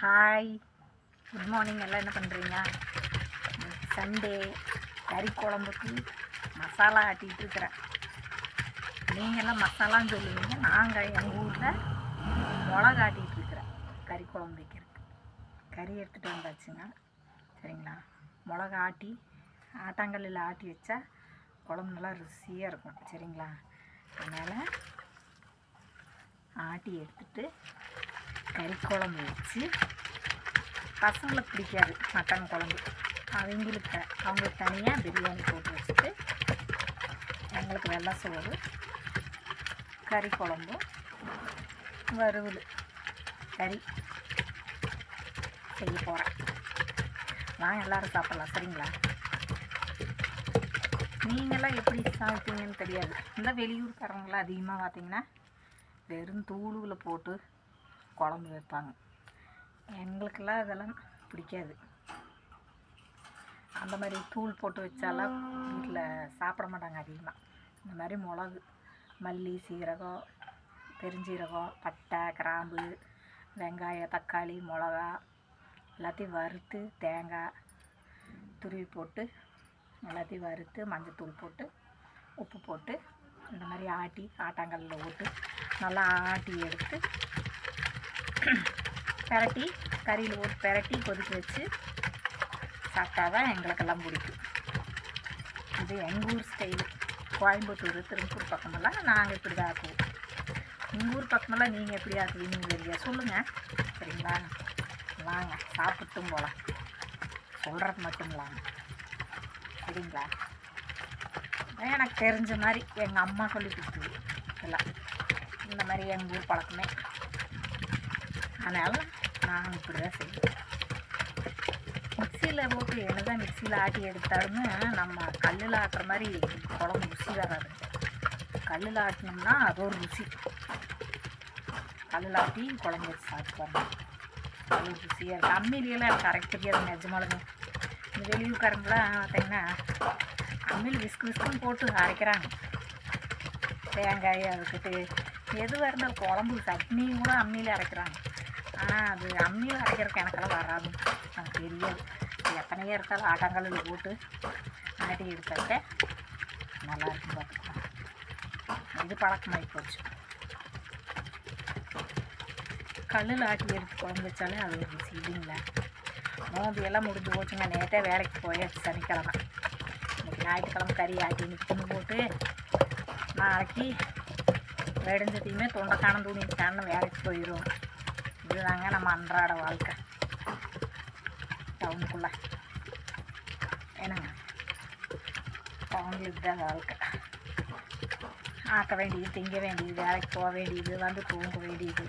Hi good morning எல்லாம் என்ன பண்ணுறீங்க சண்டே கறி குழம்புக்கு மசாலா ஆட்டிகிட்டு இருக்கிறேன். நீங்கள்லாம் மசாலான்னு சொல்லுவீங்க. நாங்கள் எங்கள் ஊரில் மிளகா ஆட்டிகிட்டு இருக்கிறேன். கறி குழம்பு வைக்கிறதுக்கு. கறி எடுத்துகிட்டு வந்தாச்சுங்க. சரிங்களா? மிளகா ஆட்டி ஆட்டாங்கல்லில் ஆட்டி வச்சா குழம்பு நல்லா ருசியாக இருக்கும். சரிங்களா? அதனால் ஆட்டி எடுத்துகிட்டு கறி குழம்பு வச்சு பசங்களுக்கு பிடிக்காது மட்டன் குழம்பு. அவங்களுக்கு அவங்களுக்கு தனியாக பிரியாணி போட்டு வச்சுட்டு எங்களுக்கு வெள்ளை சோறு கறி குழம்பு வறுவல் கறி செய்ய போகிறேன் நான் எல்லோரும் சாப்பிட்லாம். சரிங்களா? நீங்களாம் எப்படி சாப்பிட்டீங்கன்னு தெரியாது. இந்த வெளியூர்காரங்களாம் அதிகமாக பார்த்தீங்கன்னா வெறும் தூளுகளை போட்டு குழம்பு வைப்பாங்க. எங்களுக்கெல்லாம் அதெல்லாம் பிடிக்காது. அந்த மாதிரி தூள் போட்டு வச்சாலாம் வீட்டில் சாப்பிட மாட்டாங்க அதிகமாக இந்த மாதிரி மிளகு மல்லி சீரகம் பெருஞ்சீரகம் பட்டை கிராம்பு வெங்காயம் தக்காளி மிளகா எல்லாத்தையும் வறுத்து தேங்காய் துருவி போட்டு எல்லாத்தையும் வறுத்து மஞ்சத்தூள் போட்டு உப்பு போட்டு இந்த மாதிரி ஆட்டி ஆட்டாங்கல்லில் போட்டு நல்லா ஆட்டி எடுத்து பெரட்டி கறியில் போட்டு பெரட்டி கொதிக்க வச்சு சாப்பிட்டா தான் எங்களுக்கெல்லாம் பிடிக்கும். இது எங்கள் ஊர் ஸ்டைலு கோயம்புத்தூர் திருப்பூர் பக்கமெல்லாம் நாங்கள் இப்படி தான் ஆக்குவோம். எங்கள் ஊர் பக்கமெல்லாம் நீங்கள் எப்படி ஆக்குவீங்க இல்லையா? சொல்லுங்கள் சரிங்களா? வாங்க சாப்பிட்டும் போகலாம் சொல்கிறது மட்டும் இல்லாமல் சரிங்களா? எனக்கு தெரிஞ்ச மாதிரி எங்கள் அம்மா சொல்லி கொடுத்தது. எல்லாம். இந்த மாதிரி எங்கள் ஊர் பழக்கமே. அதனால் நான் இப்படி தான் செய்வேன். மிக்சியில் போட்டு என்ன தான் மிக்சியில் ஆட்டி எடுத்தாலுமே நம்ம கல்லில் ஆட்டுற மாதிரி குழம்பு ருசி வராது. கல்லில் ஆட்டினோம்னா அது ஒரு ருசி. கல்லில் ஆட்டி குழம்பு வச்சு சாப்பிட்டு அது ருசியாக இருக்குது அம்மிலியெல்லாம் கரெக்ட் தெரியாது நிஜமாலுமே. இந்த வெளியூர்காரங்களாம் பார்த்தீங்கன்னா அம்மியில் விஸ்கு விஸ்குன்னு போட்டு அரைக்கிறாங்க. தேங்காய் அதுக்கிட்டு எதுவாக இருந்தாலும் குழம்பு சட்னியும் கூட அம்மியில் அரைக்கிறாங்க. ஆனால் அது அம்மியில் அரைக்கிறதுக்கு எனக்கெல்லாம் வராது. எனக்கு தெரியாது. எத்தனையோ இருக்காது ஆட்டாங்கல்லில் போட்டு ஆட்டி எடுத்தாக்க நல்லா இருக்கும் பார்த்துக்கலாம் இது பழக்கமாகி போச்சு. கல்லில் ஆட்டி எடுத்து குழம்பு வச்சாலே அது ஒரு இல்லை இல்லைங்களா நோம்பு எல்லாம் முடிஞ்சு போச்சுங்க. நேற்றே வேலைக்கு போயாச்சு சனிக்கிழமை. இன்னைக்கு ஞாயிற்றுக்கிழமை கறி ஆட்டி நிற்கணும் போட்டு நாளைக்கு வெடிஞ்சதையுமே தொண்டைக்கானம் தூணிட்டான்னு வேலைக்கு போயிடும் இதுதாங்க நம்ம அன்றாட வாழ்க்கை டவுனுக்குள்ளே என்னங்க டவுனில் தான் வாழ்க்கை ஆக்க வேண்டியது திங்க வேண்டியது வேலைக்கு போக வேண்டியது வந்து தூங்க வேண்டியது